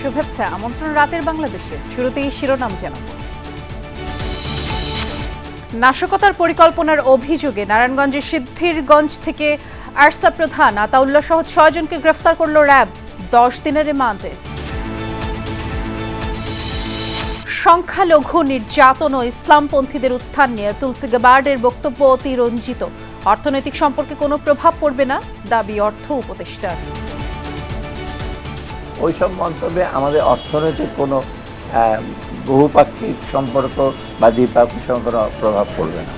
শুভেচ্ছা, আমন্ত্রণ রাতের বাংলাদেশে। শুরুতেই শিরোনাম জানাব নাশকতার পরিকল্পনার অভিযোগে নারায়ণগঞ্জের সিদ্ধিরগঞ্জ থেকে আরসা প্রধান আতাউল্লাহ সহ ছয়জনকে গ্রেফতার করল র্যাব। দশ দিনের রিমান্ডে। সংখ্যালঘু নির্যাতন ও ইসলামপন্থীদের উত্থান নিয়ে তুলসি গাবার্ডের বক্তব্য অতি রঞ্জিত অর্থনৈতিক সম্পর্কে কোনো প্রভাব পড়বে না, দাবি অর্থ উপদেষ্টার। ওইসব মন্তব্যে আমাদের অর্থনৈতিক কোনো বহুপাক্ষিক সম্পর্ক বা দ্বিপাক্ষিক সম্পর্ক প্রভাব পড়বে না।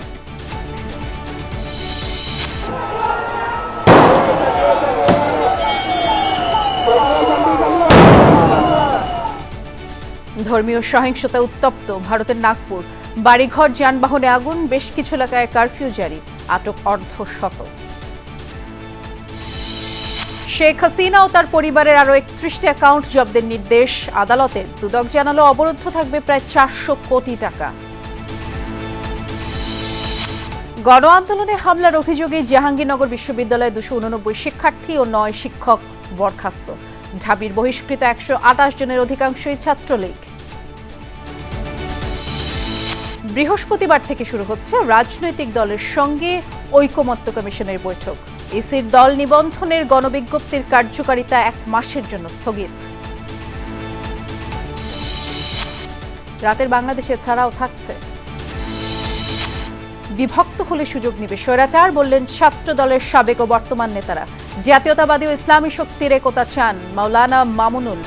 ধর্মীয় সহিংসতা উত্তপ্ত ভারতের নাগপুর। বাড়িঘর, যানবাহনে আগুন, বেশ কিছু এলাকায় কারফিউ জারি। আটক অর্ধ শত। শেখ হাসিনা ও তার পরিবারের আরও একত্রিশটি অ্যাকাউন্ট জব্দের নির্দেশ আদালতের। দুদক জানালো, অবরুদ্ধ থাকবে প্রায় চারশো কোটি টাকা। গণ আন্দোলনে হামলার অভিযোগে জাহাঙ্গীরনগর বিশ্ববিদ্যালয়ে দুশো উননব্বই শিক্ষার্থী ও নয় শিক্ষক বরখাস্ত। ঢাবির বহিষ্কৃত একশো আটাশ জনের অধিকাংশই ছাত্রলীগ। বৃহস্পতিবার থেকে শুরু হচ্ছে রাজনৈতিক দলের সঙ্গে ঐকমত্য কমিশনের বৈঠক। ইসির দল নিবন্ধনের গণবিজ্ঞপ্তির কার্যকারিতা এক মাসের জন্য স্থগিত। রাতের বাংলাদেশে ছাড়াও থাকছে। বিভক্ত হলে সুযোগ নেবে স্বৈরাচার, বললেন ছাত্র দলের সাবেক ও বর্তমান নেতারা। জাতীয়তাবাদী ও ইসলামী শক্তির একতা চান মাওলানা মামুনুল